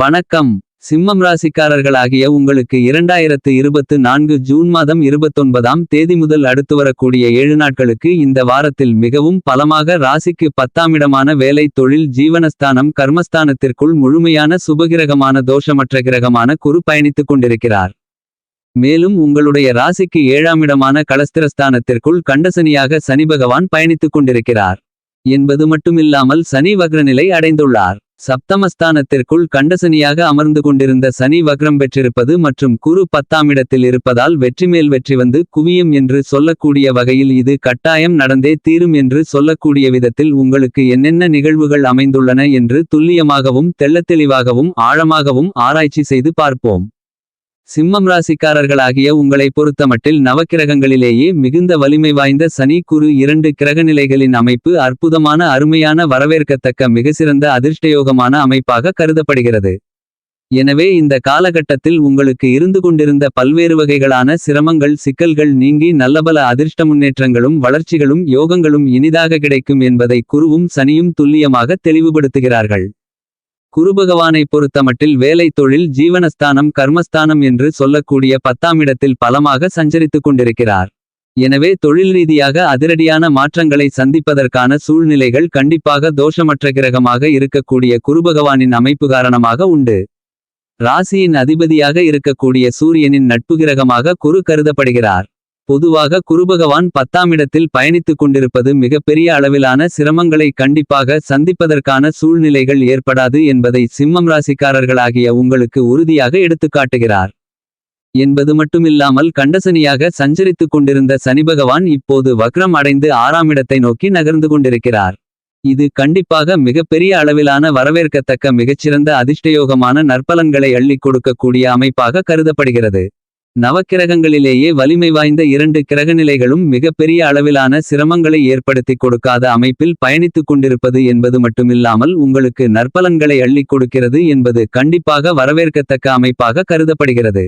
வணக்கம். சிம்மம் ராசிக்காரர்களாகிய உங்களுக்கு இரண்டாயிரத்து இருபத்து நான்கு ஜூன் மாதம் இருபத்தொன்பதாம் தேதி முதல் அடுத்து வரக்கூடிய ஏழு நாட்களுக்கு இந்த வாரத்தில் மிகவும் பலமாக ராசிக்கு பத்தாமிடமான வேலை தொழில் ஜீவனஸ்தானம் கர்மஸ்தானத்திற்குள் முழுமையான சுபகிரகமான தோஷமற்ற கிரகமான குரு பயணித்துக் கொண்டிருக்கிறார். மேலும் உங்களுடைய ராசிக்கு ஏழாமிடமான களஸ்திரஸ்தானத்திற்குள் கண்டசனியாக சனி பகவான் பயணித்துக் கொண்டிருக்கிறார். என்பது மட்டுமில்லாமல் சனி வக்ரநிலை அடைந்துள்ளார். சப்தமஸ்தானத்திற்குள் கண்டசனியாக அமர்ந்து கொண்டிருந்த சனி வக்ரம் பெற்றிருப்பது மற்றும் குரு பத்தாமிடத்தில் இருப்பதால் வெற்றிமேல் வெற்றி வந்து குவியும் என்று சொல்லக்கூடிய வகையில் இது கட்டாயம் நடந்தே தீரும் என்று சொல்லக்கூடிய விதத்தில் உங்களுக்கு என்னென்ன நிகழ்வுகள் அமைந்துள்ளன என்று துல்லியமாகவும் தெள்ளத்தெளிவாகவும் ஆழமாகவும் ஆராய்ச்சி செய்து பார்ப்போம். சிம்மம் ராசிக்காரர்களாகிய உங்களை பொறுத்தமட்டில் நவக்கிரகங்களிலேயே மிகுந்த வலிமை வாய்ந்த சனி குரு இரண்டு கிரகநிலைகளின் அமைப்பு அற்புதமான அருமையான வரவேற்கத்தக்க மிகச்சிறந்த அதிர்ஷ்டயோகமான அமைப்பாக கருதப்படுகிறது. எனவே இந்த காலகட்டத்தில் உங்களுக்கு இருந்து கொண்டிருந்த பல்வேறு வகைகளான சிரமங்கள் சிக்கல்கள் நீங்கி நல்லபல அதிர்ஷ்ட முன்னேற்றங்களும் வளர்ச்சிகளும் யோகங்களும் இனிதாக கிடைக்கும் என்பதை குருவும் சனியும் துல்லியமாக தெளிவுபடுத்துகிறார்கள். குருபகவானை பொறுத்தமட்டில் வேலை தொழில் ஜீவனஸ்தானம் கர்மஸ்தானம் என்று சொல்லக்கூடிய பத்தாமிடத்தில் பலமாக சஞ்சரித்துக் கொண்டிருக்கிறார். எனவே தொழில் ரீதியாக அதிரடியான மாற்றங்களை சந்திப்பதற்கான சூழ்நிலைகள் கண்டிப்பாக தோஷமற்ற கிரகமாக இருக்கக்கூடிய குருபகவானின் அமைப்பு காரணமாக உண்டு. ராசியின் அதிபதியாக இருக்கக்கூடிய சூரியனின் நட்பு கிரகமாக குரு கருதப்படுகிறார். பொதுவாக குருபகவான் பத்தாமிடத்தில் பயணித்துக் கொண்டிருப்பது மிகப்பெரிய அளவிலான சிரமங்களை கண்டிப்பாக சந்திப்பதற்கான சூழ்நிலைகள் ஏற்படாது என்பதை சிம்மம் ராசிக்காரர்களாகிய உங்களுக்கு உறுதியாக எடுத்துக்காட்டுகிறார் என்பது மட்டுமில்லாமல் கண்டசனியாக சஞ்சரித்துக் கொண்டிருந்த சனிபகவான் இப்போது வக்ரம் அடைந்து ஆறாமிடத்தை நோக்கி நகர்ந்து கொண்டிருக்கிறார். இது கண்டிப்பாக மிகப்பெரிய அளவிலான வரவேற்கத்தக்க மிகச்சிறந்த அதிர்ஷ்டயோகமான நற்பலன்களை அள்ளிக் கொடுக்கக்கூடிய அமைப்பாக கருதப்படுகிறது. நவக்கிரகங்களிலேயே வலிமை வாய்ந்த இரண்டு கிரகநிலைகளும் மிகப்பெரிய அளவிலான சிரமங்களை ஏற்படுத்திக் கொடுக்காத அமைப்பில் பயணித்துக் கொண்டிருப்பது என்பது மட்டுமில்லாமல் உங்களுக்கு நற்பலன்களை அள்ளிக் கொடுக்கிறது என்பது கண்டிப்பாக வரவேற்கத்தக்க அமைப்பாக கருதப்படுகிறது.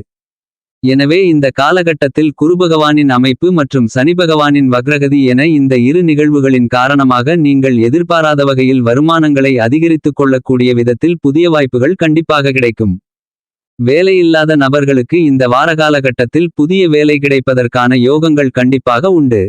எனவே இந்த காலகட்டத்தில் குருபகவானின் அமைப்பு மற்றும் சனிபகவானின் வக்ரகதி என இந்த இரு நிகழ்வுகளின் காரணமாக நீங்கள் எதிர்பாராத வகையில் வருமானங்களை அதிகரித்துக் கொள்ளக்கூடிய விதத்தில் புதிய வாய்ப்புகள் கண்டிப்பாக கிடைக்கும். வேலையில்லாத நபர்களுக்கு இந்த வார காலகட்டத்தில் புதிய வேலை கிடைப்பதற்கான யோகங்கள் கண்டிப்பாக உண்டு.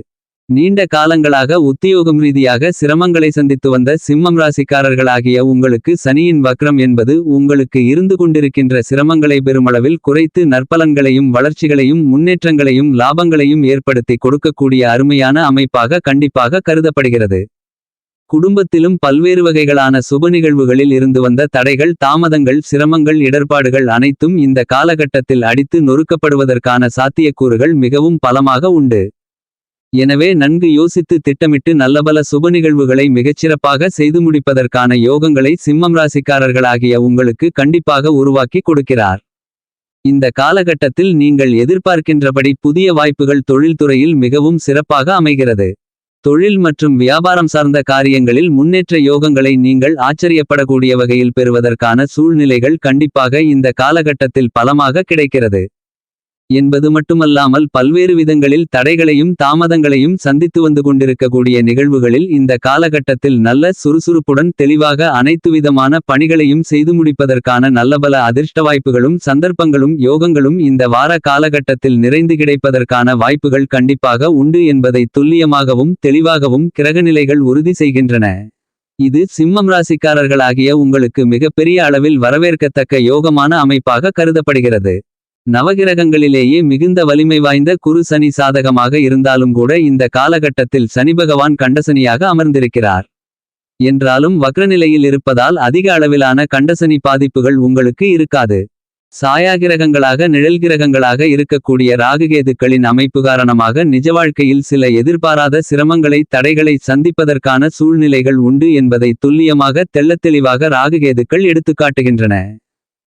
நீண்ட காலங்களாக உத்தியோகம் ரீதியாக சிரமங்களை சந்தித்து வந்த சிம்மம் ராசிக்காரர்களாகிய உங்களுக்கு சனியின் வக்ரம் என்பது உங்களுக்கு இருந்து கொண்டிருக்கின்ற சிரமங்களை பெருமளவில் குறைத்து நற்பலன்களையும் வளர்ச்சிகளையும் முன்னேற்றங்களையும் லாபங்களையும் ஏற்படுத்தி கொடுக்கக்கூடிய அருமையான அமைப்பாக கண்டிப்பாக கருதப்படுகிறது. குடும்பத்திலும் பல்வேறு வகைகளான சுப நிகழ்வுகளில் இருந்து வந்த தடைகள் தாமதங்கள் சிரமங்கள் இடர்பாடுகள் அனைத்தும் இந்த காலகட்டத்தில் அடித்து நொறுக்கப்படுவதற்கான சாத்தியக்கூறுகள் மிகவும் பலமாக உண்டு. எனவே நன்கு யோசித்து திட்டமிட்டு நல்லபல சுப நிகழ்வுகளை மிகச்சிறப்பாக செய்து முடிப்பதற்கான யோகங்களை சிம்மம் ராசிக்காரர்களாகிய உங்களுக்கு கண்டிப்பாக உருவாக்கி கொடுக்கிறார். இந்த காலகட்டத்தில் நீங்கள் எதிர்பார்க்கின்றபடி புதிய வாய்ப்புகள் தொழில்துறையில் மிகவும் சிறப்பாக அமைகிறது. தொழில் மற்றும் வியாபாரம் சார்ந்த காரியங்களில் முன்னேற்ற யோகங்களை நீங்கள் ஆச்சரியப்படக்கூடிய வகையில் பெறுவதற்கான சூழ்நிலைகள் கண்டிப்பாக இந்த காலகட்டத்தில் பலமாக கிடைக்கிறது. என்பது மட்டுமல்லாமல் பல்வேறு விதங்களில் தடைகளையும் தாமதங்களையும் சந்தித்து வந்து கொண்டிருக்கக்கூடிய நிகழ்வுகளில் இந்த காலகட்டத்தில் நல்ல சுறுசுறுப்புடன் தெளிவாக அனைத்து விதமான பணிகளையும் செய்து முடிப்பதற்கான நல்லபல அதிர்ஷ்ட வாய்ப்புகளும் சந்தர்ப்பங்களும் யோகங்களும் இந்த வார காலகட்டத்தில் நிறைந்து கிடைப்பதற்கான வாய்ப்புகள் கண்டிப்பாக உண்டு என்பதை துல்லியமாகவும் தெளிவாகவும் கிரகநிலைகள் உறுதி செய்கின்றன. இது சிம்மம் ராசிக்காரர்களாகிய உங்களுக்கு மிகப்பெரிய அளவில் வரவேற்கத்தக்க யோகமான அமைப்பாக கருதப்படுகிறது. நவகிரகங்களிலேயே மிகுந்த வலிமை வாய்ந்த குரு சனி சாதகமாக இருந்தாலும் கூட இந்த காலகட்டத்தில் சனிபகவான் கண்டசனியாக அமர்ந்திருக்கிறார். என்றாலும் வக்ரநிலையில் இருப்பதால் அதிக அளவிலான கண்டசனி பாதிப்புகள் உங்களுக்கு இருக்காது. சாயாகிரகங்களாக நிழல்கிரகங்களாக இருக்கக்கூடிய ராகுகேதுக்களின் அமைப்பு காரணமாக நிஜ வாழ்க்கையில் சில எதிர்பாராத சிரமங்களை தடைகளை சந்திப்பதற்கான சூழ்நிலைகள் உண்டு என்பதை துல்லியமாக தெள்ளத்தெளிவாக ராகுகேதுக்கள் எடுத்துக்காட்டுகின்றன.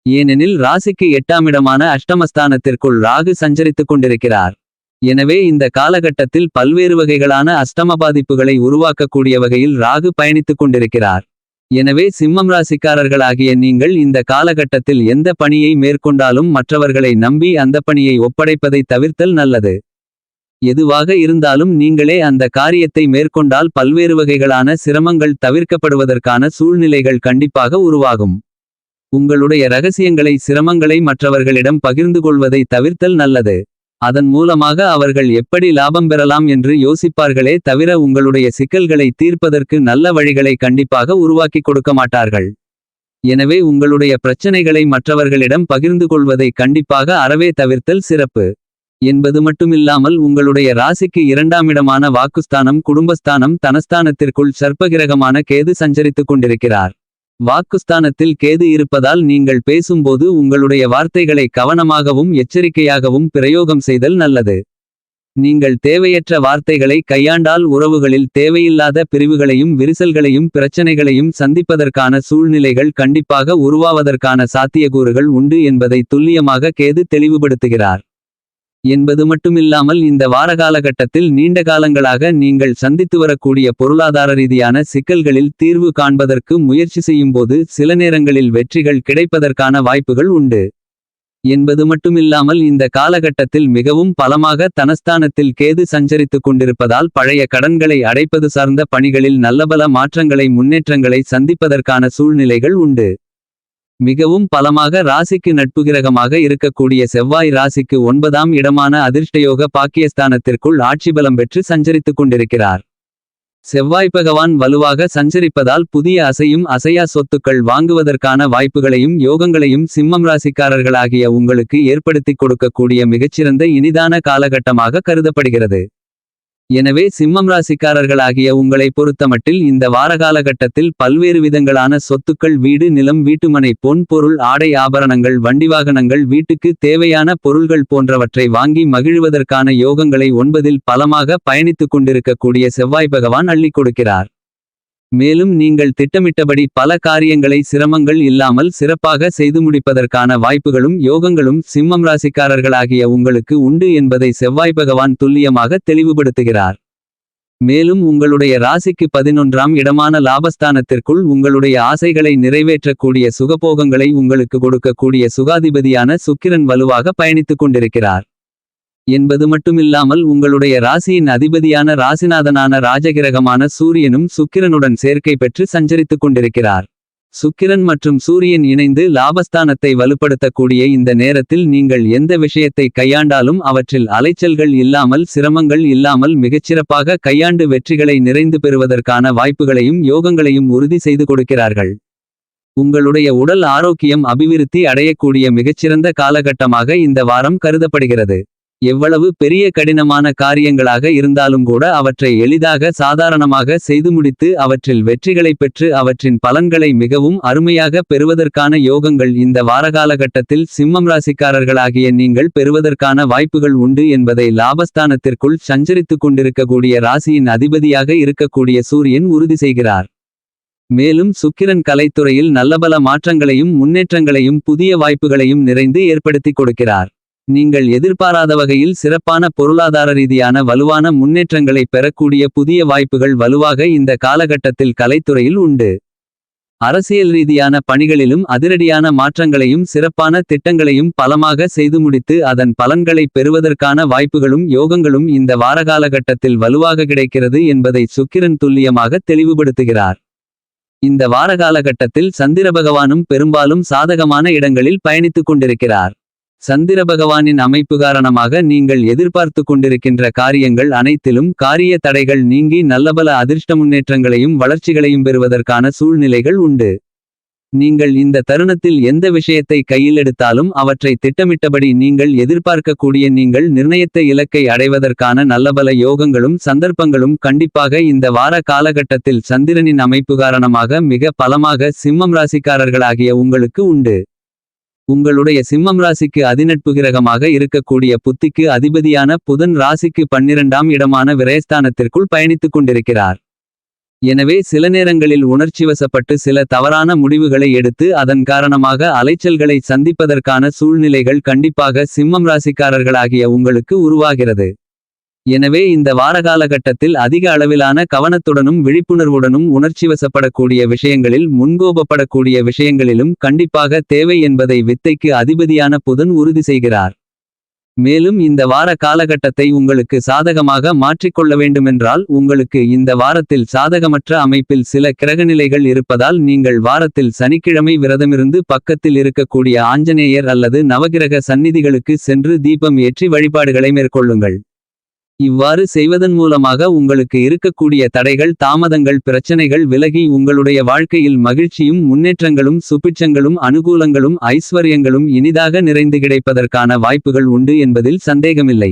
ஏனெனில் ராசிக்கு எட்டாமிடமான அஷ்டமஸ்தானத்திற்குள் ராகு சஞ்சரித்துக் கொண்டிருக்கிறார். எனவே இந்த காலகட்டத்தில் பல்வேறு வகைகளான அஷ்டம பாதிப்புகளை உருவாக்கக்கூடிய வகையில் ராகு பயணித்துக் கொண்டிருக்கிறார். எனவே சிம்மம் ராசிக்காரர்களாகிய நீங்கள் இந்த காலகட்டத்தில் எந்த பணியை மேற்கொண்டாலும் மற்றவர்களை நம்பி அந்த பணியை ஒப்படைப்பதை தவிர்த்தல் நல்லது. எதுவாக இருந்தாலும் நீங்களே அந்த காரியத்தை மேற்கொண்டால் பல்வேறு வகைகளான சிரமங்கள் தவிர்க்கப்படுவதற்கான சூழ்நிலைகள் கண்டிப்பாக உருவாகும். உங்களுடைய ரகசியங்களை சிரமங்களை மற்றவர்களிடம் பகிர்ந்து கொள்வதை தவிர்த்தல் நல்லது. அதன் மூலமாக அவர்கள் எப்படி லாபம் பெறலாம் என்று யோசிப்பார்களே தவிர உங்களுடைய சிக்கல்களை தீர்ப்பதற்கு நல்ல வழிகளை கண்டிப்பாக உருவாக்கிக் கொடுக்க மாட்டார்கள். எனவே உங்களுடைய பிரச்சனைகளை மற்றவர்களிடம் பகிர்ந்து கொள்வதை கண்டிப்பாக அறவே தவிர்த்தல் சிறப்பு. என்பது மட்டுமில்லாமல் உங்களுடைய ராசிக்கு இரண்டாமிடமான வாக்குஸ்தானம் குடும்பஸ்தானம் தனஸ்தானத்திற்குள் சர்ப்பகிரகமான கேது சஞ்சரித்துக் கொண்டிருக்கிறார். வாக்குஸ்தானத்தில் கேது இருப்பதால் நீங்கள் பேசும்போது உங்களுடைய வார்த்தைகளை கவனமாகவும் எச்சரிக்கையாகவும் பிரயோகம் செய்தல் நல்லது. நீங்கள் தேவையற்ற வார்த்தைகளை கையாண்டால் உறவுகளில் தேவையில்லாத பிரிவுகளையும் விரிசல்களையும் பிரச்சனைகளையும் சந்திப்பதற்கான சூழ்நிலைகள் கண்டிப்பாக உருவாவதற்கான சாத்தியக்கூறுகள் உண்டு என்பதை துல்லியமாக கேது தெளிவுபடுத்துகிறார். என்பது மட்டுமில்லாமல் இந்த வார காலகட்டத்தில் நீண்ட காலங்களாக நீங்கள் சந்தித்து வரக்கூடிய பொருளாதார ரீதியான சிக்கல்களில் தீர்வு காண்பதற்கு முயற்சி செய்யும்போது சில நேரங்களில் வெற்றிகள் கிடைப்பதற்கான வாய்ப்புகள் உண்டு. என்பது மட்டுமில்லாமல் இந்த காலகட்டத்தில் மிகவும் பலமாக தனஸ்தானத்தில் கேது சஞ்சரித்துக் கொண்டிருப்பதால் பழைய கடன்களை அடைப்பது சார்ந்த பணிகளில் நல்லபல மாற்றங்களை முன்னேற்றங்களை சந்திப்பதற்கான சூழ்நிலைகள் உண்டு. மிகவும் பலமாக ராசிக்கு நட்புகிரகமாக இருக்கக்கூடிய செவ்வாய் ராசிக்கு ஒன்பதாம் இடமான அதிர்ஷ்டயோக பாக்கியஸ்தானத்திற்குள் ஆட்சி பலம் பெற்று சஞ்சரித்துக் கொண்டிருக்கிறார். செவ்வாய் பகவான் வலுவாக சஞ்சரிப்பதால் புதிய அசையும் அசையா சொத்துக்கள் வாங்குவதற்கான வாய்ப்புகளையும் யோகங்களையும் சிம்மம் ராசிக்காரர்களாகிய உங்களுக்கு ஏற்படுத்திக் கொடுக்கக்கூடிய மிகச்சிறந்த இனிதான காலகட்டமாக கருதப்படுகிறது. எனவே சிம்மம் ராசிக்காரர்களாகிய உங்களை பொறுத்தமட்டில் இந்த வாரகாலகட்டத்தில் பல்வேறு விதங்களான சொத்துக்கள் வீடு நிலம் வீட்டுமனை பொன் பொருள் ஆடை ஆபரணங்கள் வண்டி வாகனங்கள் வீட்டுக்கு தேவையான பொருள்கள் போன்றவற்றை வாங்கி மகிழ்வதற்கான யோகங்களை ஒன்பதில் பலமாக பயணித்துக் கொண்டிருக்கக்கூடிய செவ்வாய் பகவான் அள்ளிக் கொடுக்கிறார். மேலும் நீங்கள் திட்டமிட்டபடி பல காரியங்களை சிரமங்கள் இல்லாமல் சிறப்பாக செய்து முடிப்பதற்கான வாய்ப்புகளும் யோகங்களும் சிம்மம் ராசிக்காரர்களாகிய உங்களுக்கு உண்டு என்பதை செவ்வாய் பகவான் துல்லியமாக தெளிவுபடுத்துகிறார். மேலும் உங்களுடைய ராசிக்கு பதினொன்றாம் இடமான லாபஸ்தானத்திற்குள் உங்களுடைய ஆசைகளை நிறைவேற்றக்கூடிய சுகபோகங்களை உங்களுக்கு கொடுக்கக்கூடிய சுகாதிபதியான சுக்கிரன் வலுவாக பயணித்துக் கொண்டிருக்கிறார். என்பது மட்டுமில்லாமல் உங்களுடைய ராசியின் அதிபதியான ராசிநாதனான ராஜகிரகமான சூரியனும் சுக்கிரனுடன் சேர்க்கை பெற்று சஞ்சரித்துக் கொண்டிருக்கிறார். சுக்கிரன் மற்றும் சூரியன் இணைந்து லாபஸ்தானத்தை வலுப்படுத்தக்கூடிய இந்த நேரத்தில் நீங்கள் எந்த விஷயத்தை கையாண்டாலும் அவற்றில் அலைச்சல்கள் இல்லாமல் சிரமங்கள் இல்லாமல் மிகச்சிறப்பாக கையாண்டு வெற்றிகளை நிறைந்து பெறுவதற்கான வாய்ப்புகளையும் யோகங்களையும் உறுதி செய்து கொடுக்கிறார்கள். உங்களுடைய உடல் ஆரோக்கியம் அபிவிருத்தி அடையக்கூடிய மிகச்சிறந்த காலகட்டமாக இந்த வாரம் கருதப்படுகிறது. எவ்வளவு பெரிய கடினமான காரியங்களாக இருந்தாலும் கூட அவற்றை எளிதாக சாதாரணமாக செய்து முடித்து அவற்றில் வெற்றிகளைப் பெற்று அவற்றின் பலன்களை மிகவும் அருமையாக பெறுவதற்கான யோகங்கள் இந்த வாரகாலகட்டத்தில் சிம்மம் ராசிக்காரர்களாகிய நீங்கள் பெறுவதற்கான வாய்ப்புகள் உண்டு என்பதை லாபஸ்தானத்திற்குள் சஞ்சரித்துக் கொண்டிருக்கக்கூடிய ராசியின் அதிபதியாக இருக்கக்கூடிய சூரியன் உறுதி செய்கிறார். மேலும் சுக்கிரன் கலைத்துறையில் நல்லபல மாற்றங்களையும் முன்னேற்றங்களையும் புதிய வாய்ப்புகளையும் நிறைந்து ஏற்படுத்திக் கொடுக்கிறார். நீங்கள் எதிர்பாராத வகையில் சிறப்பான பொருளாதார ரீதியான வலுவான முன்னேற்றங்களை பெறக்கூடிய புதிய வாய்ப்புகள் வலுவாக இந்த காலகட்டத்தில் கலைத்துறையில் உண்டு. அரசியல் ரீதியான பணிகளிலும் அதிரடியான மாற்றங்களையும் சிறப்பான திட்டங்களையும் பலமாக செய்து முடித்து அதன் பலன்களை பெறுவதற்கான வாய்ப்புகளும் யோகங்களும் இந்த வாரகாலகட்டத்தில் வலுவாக கிடைக்கிறது என்பதை சுக்கிரன் துல்லியமாக தெளிவுபடுத்துகிறார். இந்த வாரகாலகட்டத்தில் சந்திர பகவானும் பெரும்பாலும் சாதகமான இடங்களில் பயணித்துக் கொண்டிருக்கிறார். சந்திர பகவானின் அமைப்பு காரணமாக நீங்கள் எதிர்பார்த்து கொண்டிருக்கின்ற காரியங்கள் அனைத்திலும் காரிய தடைகள் நீங்கி நல்லபல அதிர்ஷ்ட முன்னேற்றங்களையும் வளர்ச்சிகளையும் பெறுவதற்கான சூழ்நிலைகள் உண்டு. நீங்கள் இந்த தருணத்தில் எந்த விஷயத்தை கையில் எடுத்தாலும் அவற்றை திட்டமிட்டபடி நீங்கள் எதிர்பார்க்கக்கூடிய நீங்கள் நிர்ணயித்த இலக்கை அடைவதற்கான நல்லபல யோகங்களும் சந்தர்ப்பங்களும் கண்டிப்பாக இந்த வார காலகட்டத்தில் சந்திரனின் அமைப்பு காரணமாக மிக பலமாக சிம்மம் ராசிக்காரர்களாகிய உங்களுக்கு உண்டு. உங்களுடைய சிம்மம் ராசிக்கு அதிநட்பு கிரகமாக இருக்கக்கூடிய புத்திக்கு அதிபதியான புதன் ராசிக்கு பன்னிரண்டாம் இடமான விரயஸ்தானத்திற்குள் பயணித்துக் கொண்டிருக்கிறார். எனவே சில நேரங்களில் உணர்ச்சிவசப்பட்டு சில தவறான முடிவுகளை எடுத்து அதன் காரணமாக அலைச்சல்களை சந்திப்பதற்கான சூழ்நிலைகள் கண்டிப்பாக சிம்மம் ராசிக்காரர்களாகிய உங்களுக்கு உருவாகிறது. எனவே இந்த வாரகாலகட்டத்தில் அதிக அளவிலான கவனத்துடனும் விழிப்புணர்வுடனும் உணர்ச்சிவசப்படக்கூடிய விஷயங்களில் முன்கோபப்படக்கூடிய விஷயங்களிலும் கண்டிப்பாக தேவை என்பதை வித்தைக்கு அதிபதியான புதன் உறுதி செய்கிறார். மேலும் இந்த வார காலகட்டத்தை உங்களுக்கு சாதகமாக மாற்றிக்கொள்ள வேண்டுமென்றால் உங்களுக்கு இந்த வாரத்தில் சாதகமற்ற அமைப்பில் சில கிரகநிலைகள் இருப்பதால் நீங்கள் வாரத்தில் சனிக்கிழமை விரதமிருந்து பக்கத்தில் இருக்கக்கூடிய ஆஞ்சநேயர் அல்லது நவகிரக சந்நிதிகளுக்கு சென்று தீபம் ஏற்றி வழிபாடுகளை மேற்கொள்ளுங்கள். இவ்வாறு செய்வதன் மூலமாக உங்களுக்கு இருக்கக்கூடிய தடைகள் தாமதங்கள் பிரச்சனைகள் விலகி உங்களுடைய வாழ்க்கையில் மகிழ்ச்சியும் முன்னேற்றங்களும் சுபிட்சங்களும் அனுகூலங்களும் ஐஸ்வர்யங்களும் இனிதாக நிறைந்து கிடைப்பதற்கான வாய்ப்புகள் உண்டு என்பதில் சந்தேகமில்லை.